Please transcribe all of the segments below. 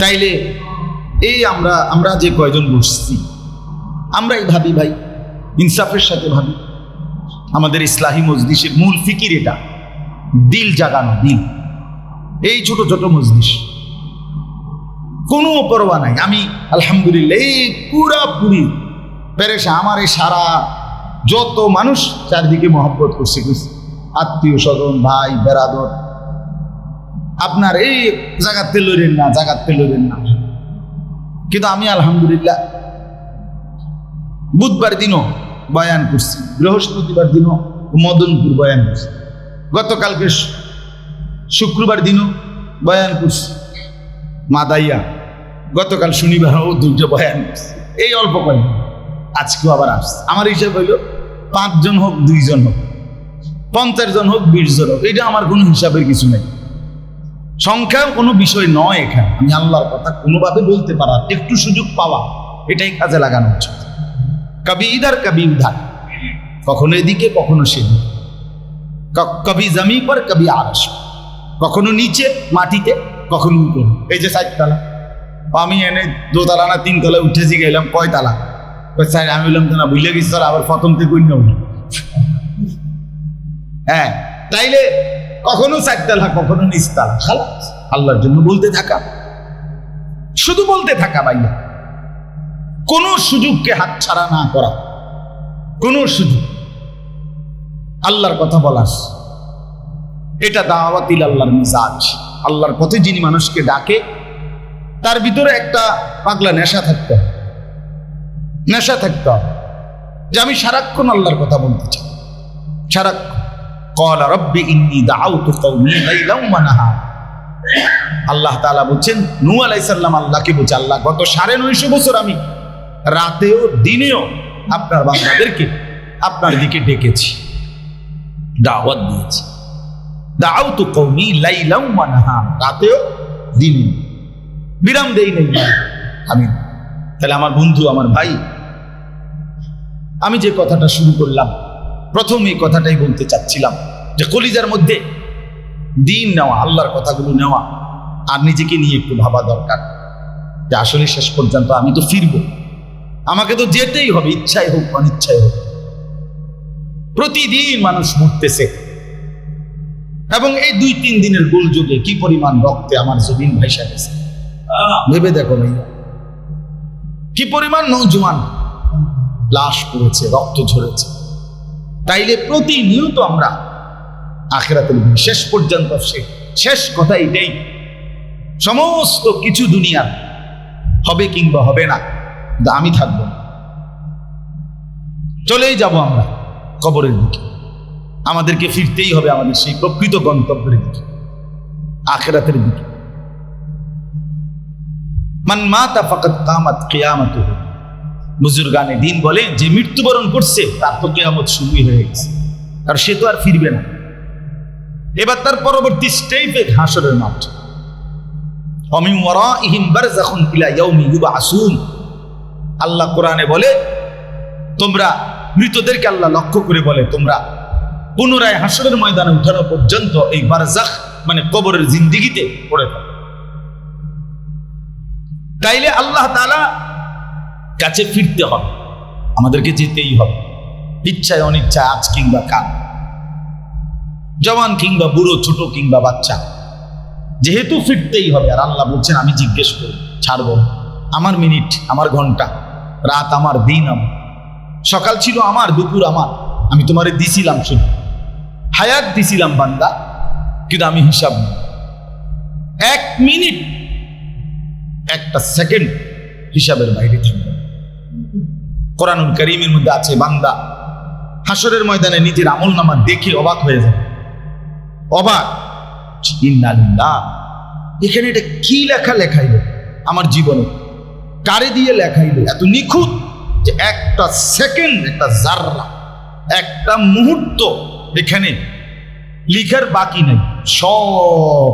তাইলে এই আমরা আমরা যে কয়জন বসছি, আমরাই ভাবি ভাই, ইনসাফের সাথে ভাবি। আমাদের ইসলাহী মজলিসের মূল ফিকির এটা, দিল জাগানো, দিল। এই ছোট ছোট মজলিস। কোনো পরোয়া নাই। আমি আলহামদুলিল্লাহ, এই পুরাপুরি পেরেশা আমার এই সারা যত মানুষ চারদিকে মহব্বত করছে। আত্মীয় স্বজন, ভাই বেরাদর আপনার এই জাগাতে লড়েন না, জাগাতে লড়েন না। কিন্তু আমি আলহামদুলিল্লাহ বুধবার দিনও বয়ান করছি, বৃহস্পতিবার দিনও মদনপুর বয়ান করছি। গতকালকে শুক্রবার দিনও বয়ান করছি, মাদাইয়া, গতকাল শনিবারও দুইটা বয়ান করছি। এই অল্প কয়েক আজকেও আবার আসছে। আমার হিসাব হইল পাঁচজন হোক, দুইজন হোক, পঞ্চাশ জন হোক, বিশ জন হোক, এটা আমার কোনো হিসাবের কিছু নেই। সংখ্যা কোনো বিষয় নয় এখানে। আমি আল্লাহর কথা কোনোভাবে বলতে পারা, একটু সুযোগ পাওয়া, এটাই কাজে লাগানো উচিত। কবি ইধার কবি উধার কখনো এদিকে, কখনো সেদিকে। কবি জমি পর কবি আরস কখনো নিচে, মাটিতে, কখনো উপরে। এই যে চারতলা আমি এনে দোতলা না তিনতলা উঠেছি গেলাম কয়তলা কয়, স্যার, আমি বললাম তো না বুঝলে গেছি, স্যার, আবার প্রথম থেকে অন্য। হ্যাঁ তাইলে কখনো চারতলা, কখনো নিচতলা। খালাস আল্লাহর জন্য বলতে থাকা। শুধু বলতে থাকা ভাইয়া। কোন সুযোগকে হাতছাড়া না করা। কোন সুযোগ। আল্লাহর কথা বলার। এটা দাওয়াতিল আল্লাহর মিজাজ। আল্লাহর পথে যিনি মানুষকে ডাকে, তার ভিতরে একটা পাগলা নেশা থাকতে হবে। নেশা থাকতে হবে। যে আমি সারাক্ষণ আল্লাহর কথা বলতে চাই। সারাক্ষণ। কলা রব্বি ইন্নি দাউতু কওমি লাইলাম ওয়া নাহার আল্লাহ তাআলা বলছেন, নূহ আলাইহিস সালাম আল্লাহকে বলছে, আল্লাহ গত সাড়ে নয়শো বছর আমি রাতেও, দিনেও আপনার বান্দাদেরকে আপনার দিকে ডেকেছি, দাওয়াত দিয়েছি। দাউতু কওমি লাইলাম ওয়া নাহার রাতেও দিনে বিরাম দেই নেই আমি। তাহলে আমার বন্ধু, আমার ভাই, আমি যে কথাটা শুরু করলাম প্রথম এই কথাটাই বলতে চাচ্ছিলাম যে কলিজার মধ্যে দিন নেওয়া, আল্লাহর কথাগুলো নেওয়া আর নিজেকে নিয়ে একটু ভাবা দরকার যে আসলে শেষ পর্যন্ত আমি তো ফিরবো। আমাকে তো যেতেই হবে, ইচ্ছাই হোক, অনিচ্ছাই হোক। প্রতিদিন মানুষ মরতেছে। এবং এই দুই তিন দিনের গোলযোগে কি পরিমাণ রক্তে আমার জমিন ভাইসা গেছে? ভেবে দেখো ভাইয়া। কি পরিমাণ নৌজওয়ান। লাশ পড়েছে, রক্ত ঝরেছে। তাইলে প্রতিনিয়ত আমরা আখেরাতের শেষ পর্যন্ত শেষ কথা এটাই সমস্ত কিছু দুনিয়ার হবে কিংবা হবে না আমি থাকব। চলেই যাব আমরা কবরের দিকে। আমাদেরকে ফিরতেই হবে আমাদের সেই প্রকৃত গন্তব্যের দিকে, আখেরাতের দিকে। মান মাতা ফাকাত কামাত কিয়ামাতুহু। বুজুর্গানে দিন বলে যে মৃত্যুবরণ করছে, তার তো কেয়ামত শুরুই হয়ে গেছে। আর সে তো আর ফিরবে না। এবার তার পরবর্তী স্টেপে হাসরের মাঠ। অমি ইয়াউমি ইউবআসুন আল্লাহ কোরআনে বলে, তোমরা মৃতদেরকে আল্লাহ লক্ষ্য করে বলে, তোমরা পুনরায় হাসরের ময়দানে উঠানো পর্যন্ত এই বারজাখ মানে কবরের জিন্দিগিতে পড়ে তাইলে আল্লাহ তাআলা কাছে ফিরতে হবে। আমাদেরকে যেতেই হবে। ইচ্ছায় অনিচ্ছায় আজ কিংবা কাল। জওয়ান কিংবা বুড়ো, ছোট কিংবা বাচ্চা, যেহেতু ফিরতেই হবে। আর আল্লাহ বলছেন, আমি জিজ্ঞেস করি ছাড়বো। আমার মিনিট, আমার ঘণ্টা, রাত আমার, দিন আমার। সকাল ছিল আমার, দুপুর আমার। আমি তোমারে দিছিলাম শুধু। হায়াত দিছিলাম বান্দা, কিন্তু আমি হিসাব এক মিনিট, একটা সেকেন্ড হিসাবের বাইরে থাকবে। কোরআনুল করিমের মধ্যে আছে, বান্দা। হাসরের ময়দানে নিজের আমল নামা দেখে অবাক হয়ে যাবে অবাক। এখানে এটা কি লেখা লেখাইল? আমার জীবনে। কারে দিয়ে লেখাইল? এত নিখুঁত যে একটা সেকেন্ড, একটা জাররা, একটা মুহূর্ত এখানে লিখার বাকি নেই। সব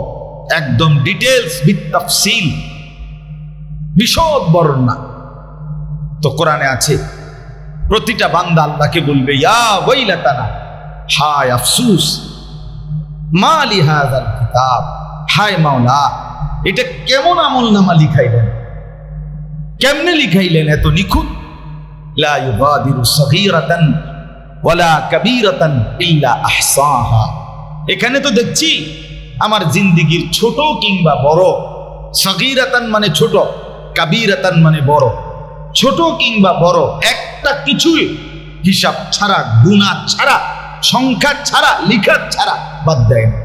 একদম ডিটেলস বিথ তাফসিল বিশদ বর্ণনা। তো কোরআনে আছে প্রতিটা বান্দা আল্লাহকে বলবে, ইয়া ওয়াইলাতানা হায় আফসুস মা লি কিতাব, হায় মাওলা, এটা কেমন আমল নামা লিখাইলেন? কেমনে লিখাইলেন এত নিখুঁত? লা ইউগাদিরু সগীরাতান ওয়ালা কাবীরাতান ইল্লা আহসাহা। এখানে তো দেখছি, আমার জিন্দিগির ছোট কিংবা বড়, সগীরাতান মানে ছোট, কাবীরাতান মানে বড়। ছোট কিংবা বড়, একটা কিছুই হিসাব ছাড়া, গুণা ছাড়া, সংখ্যা ছাড়া, লিখা ছাড়া বাদ দেয় না।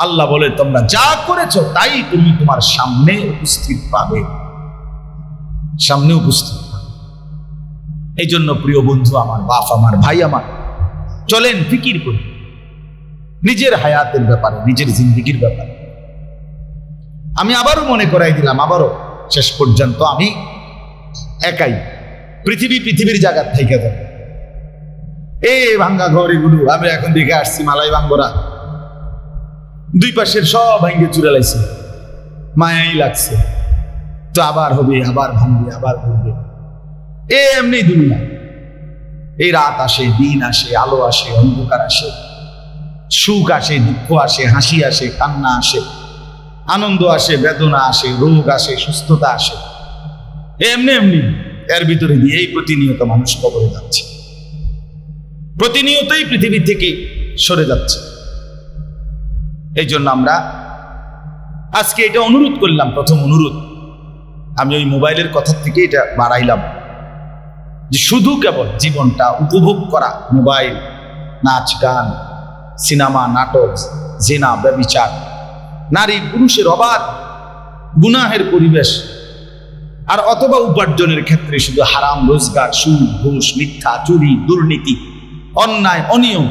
আল্লাহ বলে, তোমরা যা করেছ, তাই তুমি তোমার সামনে উপস্থিত পাবে। সামনে উপস্থিত এই জন্য প্রিয় বন্ধু, আমার বাপ, আমার ভাই, আমার, চলেন ফিকির করি। নিজের হায়াতের ব্যাপারে, নিজের জিন্দিগির ব্যাপারে। আমি আবারও মনে করাই দিলাম, আবারও শেষ পর্যন্ত আমি একাই পৃথিবী পৃথিবীর জায়গার থেকে যাব। এ ভাঙ্গা ঘর এগুলো আমি এখন দেখে আসছি মালাই ভাঙ্গরা। দুই পাশের সব ভাঙ্গে চুরে লাইছে। মায়াই লাগছে। তো আবার হবে, আবার ভাঙবে, আবার ঘুরবে এ এমনি দুনিয়া। এই রাত আসে, দিন আসে, আলো আসে, অন্ধকার আসে। সুখ আসে, দুঃখ আসে, হাসি আসে, কান্না আসে, আনন্দ আসে, বেদনা আসে, রোগ আসে, সুস্থতা আসে। এমনি এমনি এর ভিতরে দিয়ে এই প্রতিনিয়ত মানুষ কবরে যাচ্ছে। প্রতিনিয়তই পৃথিবী থেকে সরে যাচ্ছে। এই জন্য আমরা আজকে এটা অনুরোধ করলাম, প্রথম অনুরোধ। আমি ওই মোবাইলের কথা থেকে এটা বাড়াইলাম। যে শুধু কেবল জীবনটা উপভোগ করা, মোবাইল, নাচ, গান সিনেমা, নাটক, জেনা, ব্যবিচার। নারী পুরুষের অবাধ, গুনাহের পরিবেশ, আর অথবা উপার্জনের ক্ষেত্রে শুধু হারাম, রোজগার, সুদ, ঘুষ, মিথ্যা, চুরি, দুর্নীতি, অন্যায়, অনিয়ম,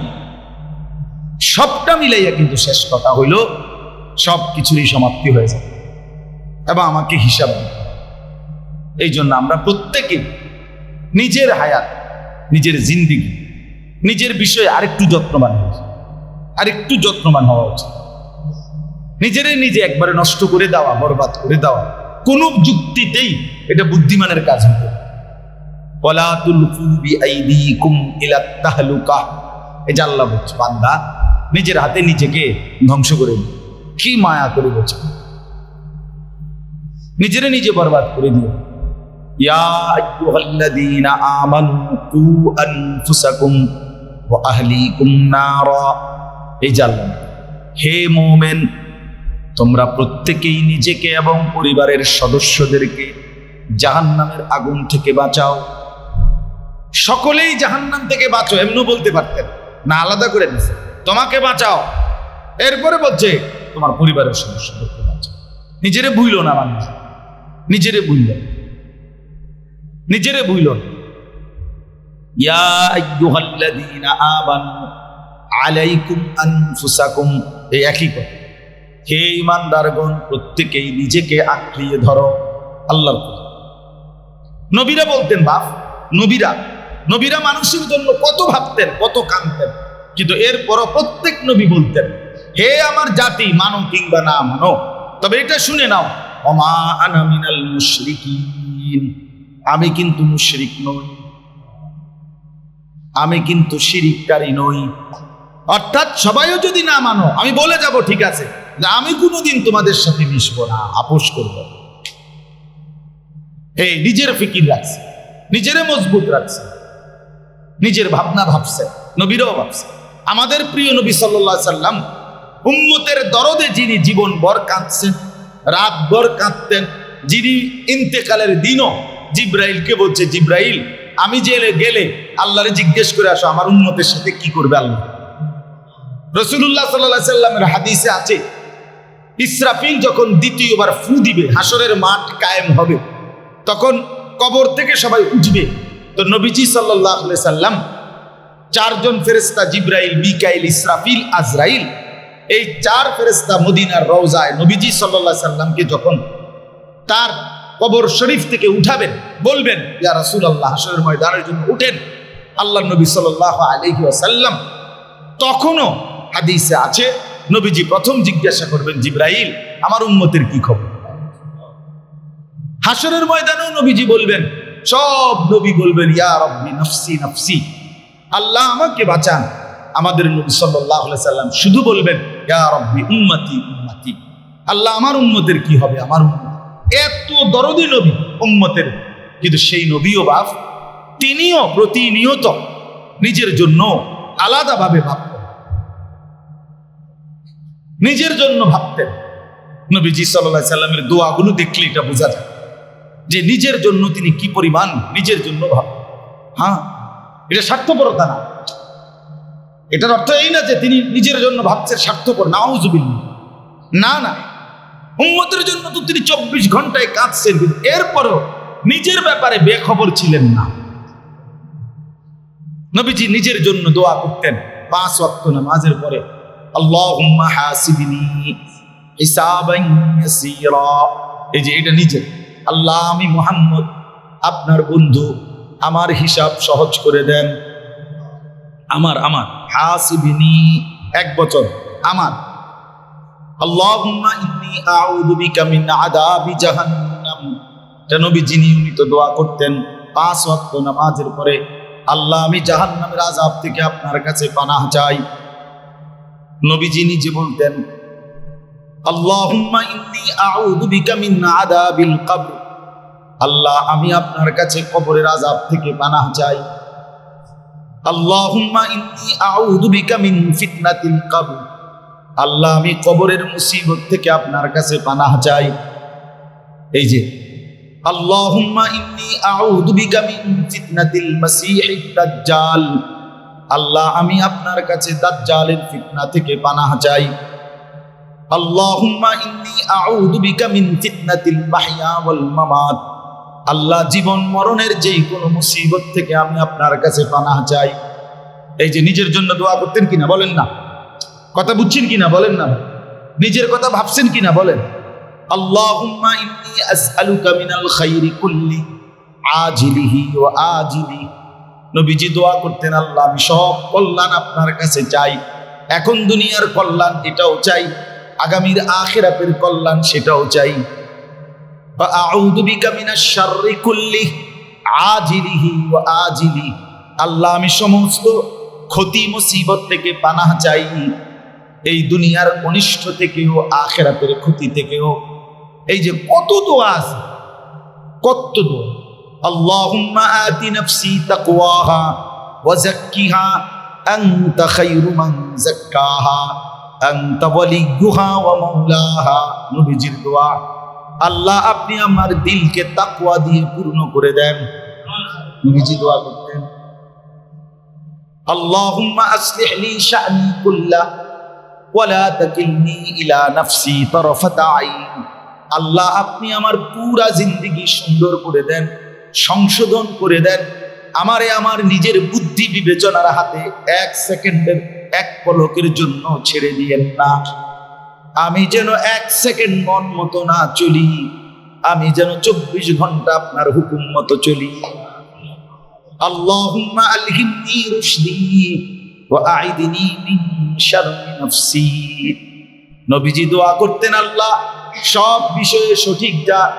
সবটা মিলাইয়া কিন্তু শেষ কথা হইল সব কিছুরই সমাপ্তি হয়ে যাবে। এবং আমাকে হিসাব এই জন্য আমরা প্রত্যেকে নিজের হায়াত, নিজের জিন্দিগি, নিজের বিষয়ে আরেকটু যত্নবান হওয়া উচিত। আরেকটু যত্নবান হওয়া উচিত। নিজেরে নিজে একবারে নষ্ট করে দেওয়া, বরবাদ করে দেওয়া। কোন যুক্তিতেই এটা বুদ্ধিমানের কাজ এই যে আল্লাহ বলছে, বান্দা, নিজের হাতে নিজেকে ধ্বংস করে দিও। কি মায়া করে বলছে। নিজেরে নিজে বরবাদ করে দিও। আমানু কু আনফুসাকুম ওয়া আহলিকুম নারা। এই যে হে মোমেন, তোমরা প্রত্যেকেই নিজেকে এবং পরিবারের সদস্যদেরকে জাহান্নামের আগুন থেকে বাঁচাও। সকলেই জাহান্নাম থেকে বাঁচো এমনি বলতে পারতেন। না, আলাদা করে দিছে। তোমাকে বাঁচাও। এরপরে বলছে, তোমার পরিবারের সদস্যদেরকে বাঁচাও। নিজেরে ভুইল না মানুষ। নিজেরে ভুইল নিজেরে ভুইল। ইয়া আইয়ুহাল্লাযীনা আমানু আলাইকুম আনফুসাকুম। এই একই কথা। হে ইমানদারগণ, প্রত্যেকেই নিজেকে আঁকড়িয়ে ধরো আল্লাহর। নবীরা বলতেন, বাপ, নবীরা নবীরা মানুষের জন্য কত ভাবতেন, কত কাঁদতেন। কিন্তু এরপরও প্রত্যেক নবী বলতেন, হে আমার জাতি, মানো কিংবা না মানো, তবে এটা শুনে নাও, অমা আনা মিনাল মুশরিকিন। আমি কিন্তু মুশরিক নই। আমি কিন্তু শিরিককারী নই। অর্থাৎ সবাইও যদি না মানো, আমি বলে যাব, ঠিক আছে। আমি কোনোদিন তোমাদের সাথে মিশবো না, আপোষ করব এই, নিজের ফিকির রাখছে, নিজেরে মজবুত রাখছে, নিজের ভাবনা ভাবছে, নবীরাও ভাবছে। আমাদের প্রিয় নবী সাল্লাহ সাল্লাম উম্মতের দরদে যিনি জীবন ভর কাঁদছেন, রাত ভর কাঁদতেন, যিনি ইন্তেকালের দিনও জিব্রাইলকে বলছে, জিব্রাইল, আমি জেলে গেলে আল্লাহরে জিজ্ঞেস করে আসো, আমার উন্মতের সাথে কি করবে আল্লাহ? রসুল্লাহ সাল্লাহ সাল্লামের হাদিসে আছে, ইসরাফিল যখন দ্বিতীয়বার ফু দিবে, হাসরের মাঠ কায়েম হবে, তখন কবর থেকে সবাই উঠবে। তো নবীজি সাল্লাহ সাল্লাম, চারজন ফেরেস্তা জিব্রাইল, মিকাইল, ইসরাফিল, আজরাইল, এই চার ফেরেস্তা মদিনার রওজায় নবীজি সাল্লাহ সাল্লামকে যখন তার কবর শরীফ থেকে উঠাবেন, বলবেন, ইয়া রাসূল আল্লাহ হাসরের ময়দানের জন্য উঠেন। আল্লাহ নবী সাল্লাহ আলাইহি ওয়াসাল্লাম তখনও হাদিসে আছে, নবীজি প্রথম জিজ্ঞাসা করবেন, জিব্রাইল, আমার উম্মতের কি খবর? হাসরের ময়দানেও নবীজি বলবেন, সব নবী বলবেন, ইয়া রব্বি নফসি নফসি, আল্লাহ আমাকে বাঁচান। আমাদের নবী আলাইহি সাল্লাম শুধু বলবেন, ইয়া রব্বি উম্মতি উম্মতি, আল্লাহ আমার উম্মতের কি হবে? আমার এত দরদি নবী উম্মতের। কিন্তু সেই নবীও বাপ, তিনিও প্রতিনিয়ত নিজের জন্য আলাদাভাবে ভাবতেন। নিজের জন্য ভাবতেন। নবীজি সাল্লাহ সাল্লামের দোয়াগুলো দেখলে এটা বোঝা যায়। যে নিজের জন্য তিনি কি পরিমাণ নিজের জন্য ভাব হ্যাঁ? এটা স্বার্থপরতা না। এটার অর্থ এই না যে তিনি নিজের জন্য ভাবছেন স্বার্থপর নাউজুবিল না না। উম্মতের জন্য তো তিনি চব্বিশ ঘন্টায় কাঁদছেন এরপরও নিজের ব্যাপারে বেখবর ছিলেন না। নবীজি নিজের জন্য দোয়া করতেন পাঁচ ওয়াক্ত নামাজের পরে। এই যে এটা আল্লাহ আমি মুহাম্মদ, আপনার বন্ধু, আমার হিসাব সহজ করে দেন। আমার আমার। হাসিবিনি এক বছর, আমার। আল্লাহুম্মা জাহান্নাম। নিয়মিত দোয়া করতেন পাঁচ নামাজের পরে, আল্লাহ আমি জাহান্নামের আযাব থেকে আপনার কাছে পানাহ চাই। নবীজি নিজে বলতেন আল্লাহ, আমি আপনার কাছে কবরের আযাব থেকে পানাহ চাই। আল্লাহ, আমি কবরের মুসিবত থেকে আপনার কাছে পানাহ চাই। এই যে, আল্লাহুম্মা ইন্নী আউযু বিকা মিন ফিতনাতিল মাসীহিদ দাজ্জাল। আল্লাহ, আমি আপনার কাছে দাজ্জালের ফিতনা থেকে পানাহ চাই। আল্লাহুম্মা ইন্নী আউযু বিকা মিন ফিতনাতিল মাহইয়া ওয়াল মামাত। আল্লাহ, জীবন মরণের যেই কোনো মুসিবত থেকে আমি আপনার কাছে পানাহ চাই। এই যে নিজের জন্য দোয়া করতেন কিনা বলেন না? কথা বুঝছেন কিনা বলেন না? নিজের কথা ভাবছেন কিনা বলেন? আল্লাহুম্মা ইন্নী আসআলুকা মিনাল খাইরি কুল্লি আজিলিহি ওয়া আজিলি। নবীজি দোয়া করতেন, আল্লাহ, আমি সব কল্যাণ আপনার কাছে চাই। এখন দুনিয়ার কল্যাণ এটাও চাই, আগামীর আখিরাতের কল্যাণ সেটাও চাই। বা আউযু বিকা মিনাশ শাররি কুল্লি, আজিলিহি ওয়া আজিলি। আল্লাহ, আমি সমস্ত ক্ষতি, মুসিবত থেকে পানাহ চাই। এই দুনিয়ার অনিষ্ট থেকেও, আখেরাতের ক্ষতি থেকেও। এই যে কত দোয়া আছে, কত দোয়া। আল্লাহুম্মা আতি নাফসি তাকওয়াহা ওয়া যাক্কিহা আনতা খায়রু মান যাক্কাহা আনতা ওয়ালিয়ুহা ওয়া মাওলাহা নবীজির দোয়া আল্লাহ আপনি আমার দিলকে তাকওয়া দিয়ে পূর্ণ করে দেন। নবীজি দোয়া করতেন। আল্লাহুম্মা আসলিহ লি শা'নি কুল্লাহ ওয়ালা তাকিলনি ইলা নাফসি তরফাতা আইন। আল্লাহ আপনি আমার পুরা জিন্দিগি সুন্দর করে দেন। সংশোধন করে দেন। আমারে আমার নিজের বুদ্ধি বিবেচনার হাতে এক সেকেন্ডের এক পলকের জন্য ছেড়ে দিয়েন না। আমি যেন এক সেকেন্ড মন মতো না চলি, আমি যেন চব্বিশ ঘণ্টা আপনার হুকুম মতো চলি। রুশদি করতেন, আল্লাহ, সব বিষয়ে সঠিক যা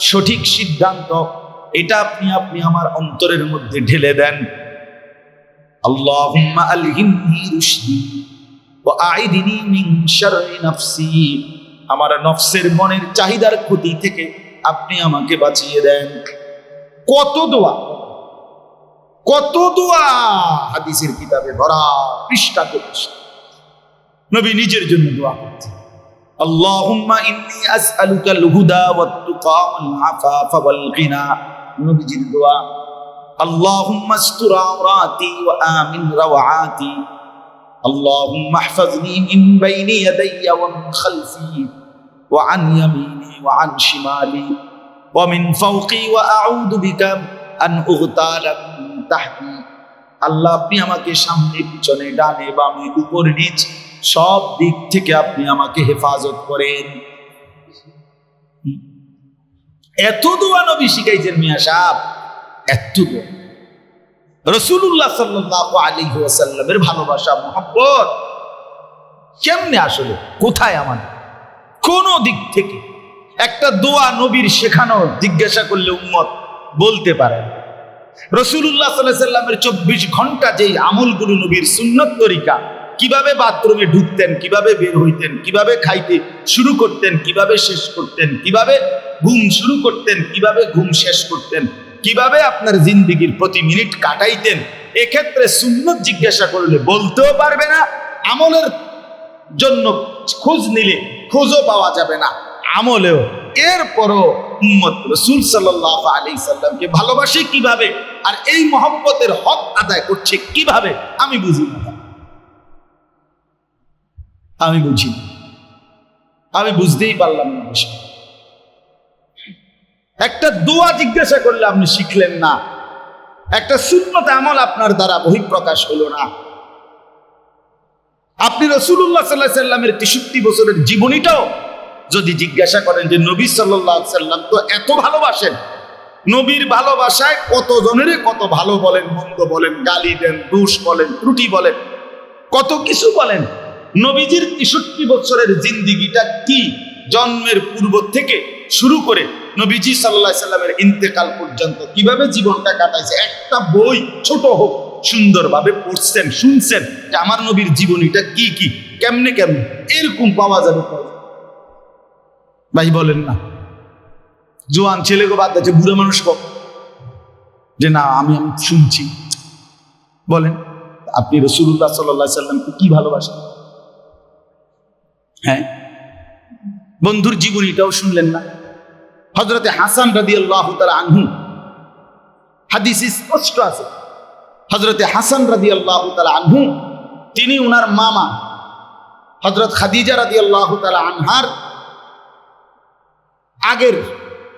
সঠিক সিদ্ধান্ত এটা আপনি আপনি আমার অন্তরের মধ্যে ঢেলে দেন। আমার নফসের মনের চাহিদার ক্ষতি থেকে আপনি আমাকে বাঁচিয়ে দেন। কত দোয়া কত দোয়া হাদিসের কিতাবে ভরা পৃষ্ঠা কে পৃষ্ঠা নবী নিজের জন্য দোয়া করছেন। আল্লাহুম্মা ইন্নী আসআলুকাল হুদা ওয়াত তুকা ওয়াল আফাফা ওয়াল গিনা। নবীজির দোয়া আল্লাহুম্মা আস্তুর আওরাতি ওয়া আমিন রাওয়াতি اللهم احفظني من بين يدي ومن خلفي وعن يميني وعن شمالي ومن فوقي وأعوذ بك أن أغتال من تحتي আল্লাহ আপনি আমাকে সামনে পিছনে ডানে বামে উপর নিচ সব দিক থেকে আপনি আমাকে হেফাজত করেন এত দোয়া নবী শিখাইছেন মিয়া সাহ এত রসুল্লাহ সাল্লাহ আলী ওয়াসাল্লামের ভালোবাসা মোহাম্মত কেমনে আসলে? কোথায় আমার কোন দিক থেকে? একটা দোয়া নবীর শেখানো, জিজ্ঞাসা করলে উম্মত বলতে পারে। রসুল্লাহ সাল্লামের চব্বিশ ঘণ্টা যেই আমলগুলো নবীর সুন্নত তরিকা, কীভাবে বাথরুমে ঢুকতেন, কীভাবে বের হইতেন, কীভাবে খাইতে শুরু করতেন, কীভাবে শেষ করতেন, কীভাবে ঘুম শুরু করতেন, কীভাবে ঘুম শেষ করতেন, কীভাবে আপনার জিন্দিগির প্রতি মিনিট কাটাইতেন, এক্ষেত্রে সুন্নত জিজ্ঞাসা করলে বলতেও পারবে না, আমলের জন্য খোঁজ নিলে খোঁজও পাওয়া যাবে না, আমলেও। এরপরও উম্মত রসুল সাল্লাহ আলী সাল্লামকে ভালোবাসে কীভাবে, আর এই মহব্বতের হক আদায় করছে কীভাবে, আমি বুঝি না। আমি বুঝি আমি বুঝতেই পারলাম না বিষয় একটা দোয়া জিজ্ঞাসা করলে আপনি শিখলেন না। একটা শূন্যত আমল আপনার দ্বারা বহিঃপ্রকাশ হলো না। আপনি রসুল্লাহ সাল্লাহ সাল্লামের তেষট্টি বছরের জীবনীটাও যদি জিজ্ঞাসা করেন যে নবী সাল্লাহ সাল্লাম তো এত ভালোবাসেন, নবীর ভালোবাসায় কত জনেরে কত ভালো বলেন, মন্দ বলেন, গালি দেন, দোষ বলেন, ত্রুটি বলেন, কত কিছু বলেন। নবীজির তেষট্টি বছরের জিন্দিগিটা কি? জন্মের পূর্ব থেকে শুরু করে নবীজি সাল্লাহ সাল্লামের ইন্তেকাল পর্যন্ত কীভাবে জীবনটা কাটাইছে, একটা বই ছোট হোক, সুন্দরভাবে পড়ছেন, শুনছেন যে আমার নবীর জীবনীটা কি কি, কেমনে কেমনে, এরকম পাওয়া যাবে ভাই বলেন না। জোয়ান ছেলেকে বাদ দিচ্ছে বুড়ো মানুষ কম যে না, আমি আমি শুনছি। বলেন, আপনি রসুল্লাহ সাল্লাহ সাল্লামকে কি ভালোবাসেন? হ্যাঁ? বন্ধুর জীবনীটাও শুনলেন না? হজরতে হাসান রাদি আল্লাহ আনহু। হাদিস স্পষ্ট আছে। হজরতে হাসান রাদি আল্লাহ আনহু, তিনি উনার মামা। হজরত খাদিজা রাদি আল্লাহ আনহার আগের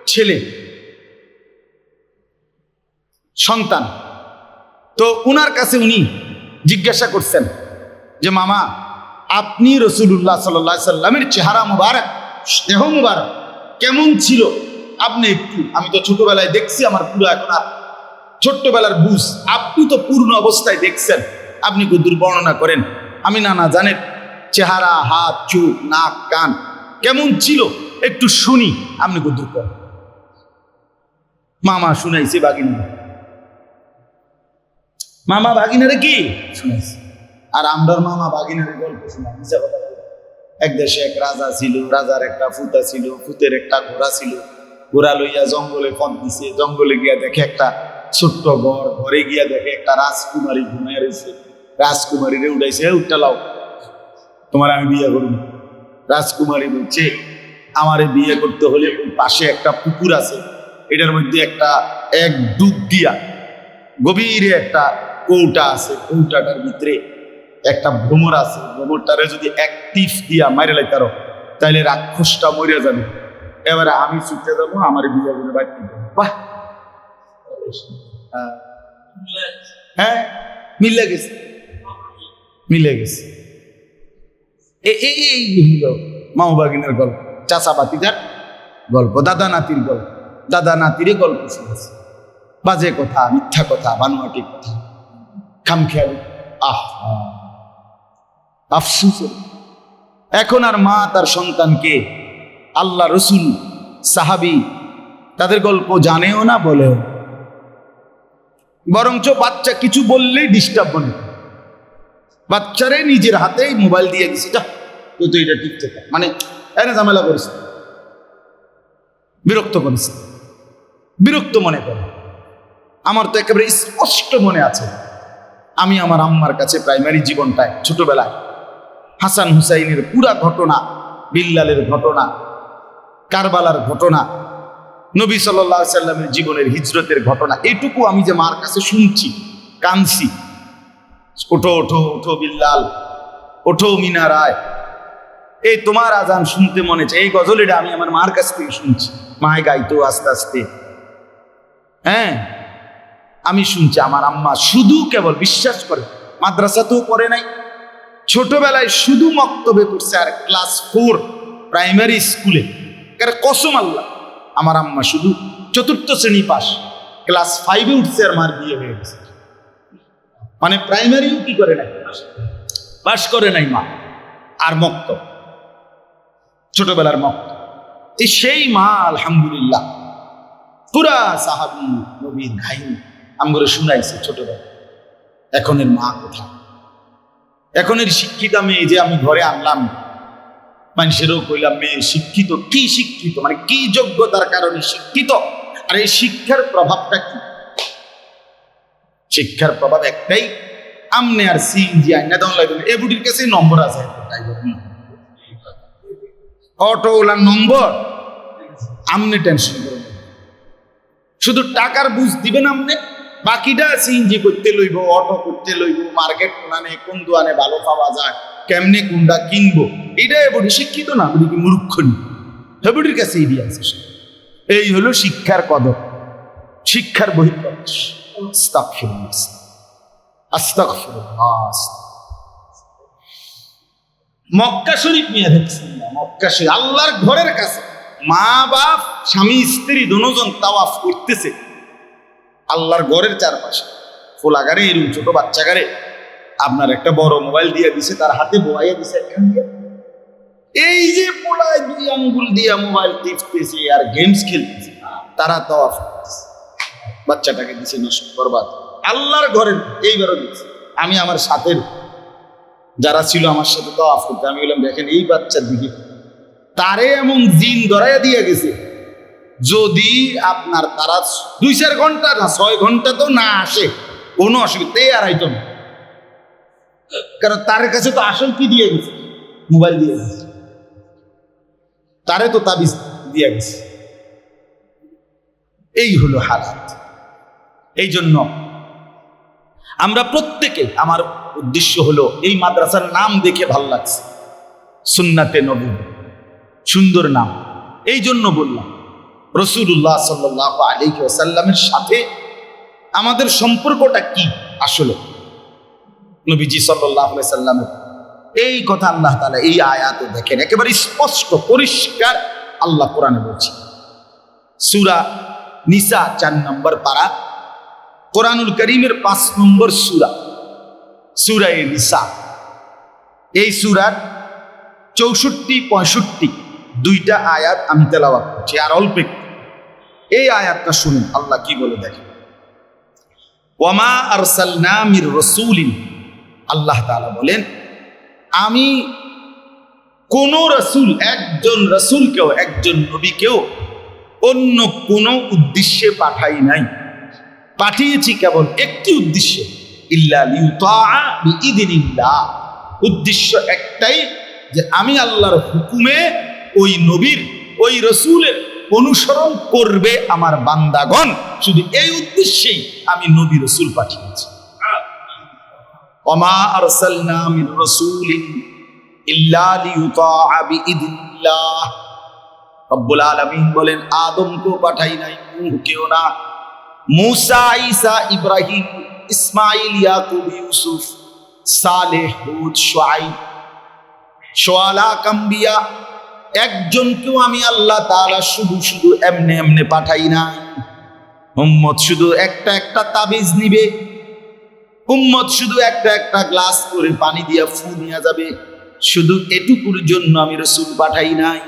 ছেলে, সন্তান। তো উনার কাছে উনি জিজ্ঞাসা করছেন যে, মামা, আপনি রসুল্লাহ সাল্লা সাল্লামের চেহারা মুবারক দেহ মুবারক কেমন ছিল? আপনি একটু, আমি তো ছোটবেলায় দেখছি আমার পুরো এখন আর ছোট্টবেলার বুঝ। আপনি তো পূর্ণ অবস্থায় দেখছেন, আপনি কুদুর বর্ণনা করেন? আমি না না, জানেন, চেহারা, হাত, চোখ, নাক, কান, কেমন ছিল? একটু শুনি, আপনি কুদুর করেন? মামা শুনাইছে বাগিনা মামা বাগিনারে কি? শুনাইছে। আর আমরার মামা বাগিনারে গল্প মিশা কথা এক দেশে এক রাজা ছিল, রাজার একটা ফুতা ছিল, ফুতের একটা ঘোড়া ছিল। ঘোড়া লইয়া জঙ্গলে ফোন দিছে। জঙ্গলে গিয়া দেখে একটা ছোট্ট ঘর ঘরে গিয়া দেখে একটা রাজকুমারী ঘুমায় রয়েছে রাজকুমারীরে উঠাইছে "এ, উঠটা লাও। তোমার আমি বিয়ে করব। রাজকুমারী বলছে আমারে বিয়ে করতে হলে পাশে একটা পুকুর আছে। এটার মধ্যে একটা এক ডুব দিয়া গভীরে একটা কৌটা আছে। কৌটাটার ভিতরে একটা ভ্রমর আছে। ভ্রমরটারে যদি এক টিপ দিয়া মারে লাই তারো তাইলে রাক্ষসটা মরে যাবে। এবারে আমি ছুটতে যাব আমার বিয়ে করে বাড়তে দেবো বাহ! হ্যাঁ। মিলে গেছে। মিলে গেছে। এই এই হইল মাওবাগিনের গল্প চাচা বাতিদার গল্প দাদা নাতির গল্প। দাদা নাতিরই গল্প শুনেছে। বাজে কথা, মিথ্যা কথা, বানোয়াটি কথা। খামখেয়ালি, আহ। আফসুস এখন আর মা, তার সন্তানকে আল্লাহ রসুল, সাহাবি, তাদের গল্প জানেও না বলেও বরঞ্চ বাচ্চা কিছু বললেই ডিস্টার্ব করে। বাচ্চারে নিজের হাতেই মোবাইল দিয়ে দিছে তো এটা টিকতে থাক। মানে এনে ঝামেলা করিস না। বিরক্ত করিস বিরক্ত মনে করে আমার তো একেবারে স্পষ্ট মনে আছে আমি আমার আম্মার কাছে প্রাইমারি জীবনটায়, ছোটবেলায় হাসান হুসাইনের পুরা ঘটনা, বিল্লালের ঘটনা কারবালার ঘটনা। নবী সাল্লাহ সাল্লামের জীবনের হিজরতের ঘটনা। এটুকু আমি যে মার কাছে শুনছি কানছি ওঠো ওঠো ওঠো বিল্লাল, ওঠো মিনা রায়। এই তোমার আজান শুনতে মনে চাই, এই গজলটা আমি আমার মার কাছ থেকে শুনছি। মায় গাইতো আস্তে আস্তে। হ্যাঁ আমি শুনছি আমার আম্মা শুধু কেবল বিশ্বাস করে, মাদ্রাসাতেও পড়ে নাই। ছোটবেলায় শুধু মক্তবে পড়ছে আর ক্লাস ফোর, প্রাইমারি স্কুলে। কারণ কসম আল্লাহ। আমার আম্মা শুধু চতুর্থ শ্রেণি পাস ক্লাস ফাইভে উঠছে আর মার বিয়ে হয়ে গেছে। মানে প্রাইমারিও কি করে নাই? পাস করে নাই মা। আর মক্ত। ছোটবেলার মক্ত। এই সেই মা, আলহামদুলিল্লাহ। পুরা সাহাবি নবীর ঘাইনি আমগুলো শুনাইছে ছোটবেলা এখনের মা কোথায়? এখন এর শিক্ষিতা মেয়ে যে আমি ঘরে আনলাম মানুষেরও কইলাম মেয়ে শিক্ষিত, কি শিক্ষিত? মানে কি যোগ্যতার কারণে শিক্ষিত? আর এই শিক্ষার প্রভাবটা কি? শিক্ষার প্রভাব একটাই, আমনে আর সিএনজি আইনা দেওয়া লাগবে এ বুটির কাছে নম্বর আছে অটোওয়ালার নম্বর, আমনে টেনশন করবেন শুধু টাকার বুঝ দিবেন আমনে, বাকিটা সিএনজি করতে লইব, অটো করতে লইব মার্কেট কোনানে, কোন দোয়ানে ভালো পাওয়া যায়। কেমনে কোনটা কিনবো? এটা এবডি শিক্ষিত না বুড়ি কি মূর্খ নি কাছে এই আছে এই হলো শিক্ষার কদর, শিক্ষার বহিঃপ্রকাশ। মক্কা শরীফ নিয়ে দেখছেন মক্কা শরীফ, আল্লাহর ঘরের কাছে। মা, বাপ, স্বামী, স্ত্রী দুজন তাওয়াফ করতেছে। আল্লাহর ঘরের চারপাশে। ফোলাগারে এরকম ছোট বাচ্চাগারে। আপনার একটা বড় মোবাইল দিয়ে দিছে, তার হাতে বোয়াইয়া দিছে একখান দিয়ে এই যে পোলায় দুই আঙ্গুল দিয়ে মোবাইল টিপতেছে আর গেমস খেলতেছে, তারা তাওয়াফ করতেছে বাচ্চাটাকে দিছে নষ্ট, বরবাদ। আল্লাহর ঘরের এইবারও দিচ্ছে আমি আমার সাথের, যারা ছিল আমার সাথে তো আফ করতে। আমি বললাম, দেখেন, এই বাচ্চার দিকে তারে এমন জিন ধরাইয়া দিয়ে গেছে, যদি আপনার তারা দুই চার ঘণ্টা না, ছয় ঘণ্টা তো না আসে, কোনো অসুবিধা আর আইতো না। কারণ তার কাছে তো আসল কি দিয়ে গেছে? মোবাইল দিয়ে গেছে। তারে তো তাবিজ দিয়ে গেছে। এই হলো হালাত। এই জন্য আমরা প্রত্যেকে আমার উদ্দেশ্য হলো এই মাদ্রাসার নাম দেখে ভালো লাগছে। সুন্নাতে নবী। সুন্দর নাম। এই জন্য বললাম রসুল্লাহ সাল্লাহ আলী সাথে আমাদের সম্পর্কটা কি আসলে? নবীজি সাল্লাহ সাল্লামের এই কথা আল্লাহ তালা এই আয়াতে দেখেন, একেবারে স্পষ্ট, পরিষ্কার আল্লাহ কোরআনে বলছে। সুরা নিসা চার নম্বর পারা, কোরআনুল করিমের পাঁচ নম্বর সুরা সুরা এ নিসা। এই সুরার চৌষট্টি, পঁয়ষট্টি দুইটা আয়াত আমি তেলাওয়াত করছি, আর অল্প এই আয়াতটা শুনুন, আল্লাহ কি বলে দেখেন? ওয়ামা আরসালনা মির রসুলিন আল্লাহ তালা বলেন, আমি কোন রসুল, একজন রসুলকেও, একজন নবীকেও অন্য কোনো উদ্দেশ্যে পাঠাই নাই। পাঠিয়েছি কেবল একটি উদ্দেশ্যে, ইল্লা উদ্দেশ্য একটাই যে আমি আল্লাহর হুকুমে ওই নবীর, ওই রসুলের অনুসরণ করবে আমার বান্দাগণ। শুধু এই উদ্দেশ্যেই আমি নবী রসুল পাঠিয়েছি। ওমা আরসালনা মির রাসূলিন ইল্লা লিউতাআ বিইذনিল্লাহ রব্বুল আলামিন বলেন আদমকেও পাঠাই নাই, নূহকেও না। মুসা, ঈসা, ইব্রাহিম ইসমাইল ইয়াকুব, ইউসুফ, সালেহ, হুদ, শুআইব। সোয়ালা কাম্বিয়া একজনকেও আমি আল্লাহ তাআলা শুধু শুধু এমনে এমনে পাঠাই না উম্মত শুধু একটা একটা তাবিজ নিবে। উম্মত শুধু একটা একটা গ্লাস করে পানি দিয়া ফু নিয়ে যাবে। শুধু এটুকুর জন্য আমি রসুল পাঠাই নাই।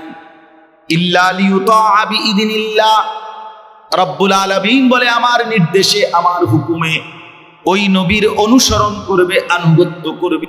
রব্বুল আলমিন বলে, আমার নির্দেশে, আমার হুকুমে ওই নবীর অনুসরণ করবে, আনুগত্য করবে।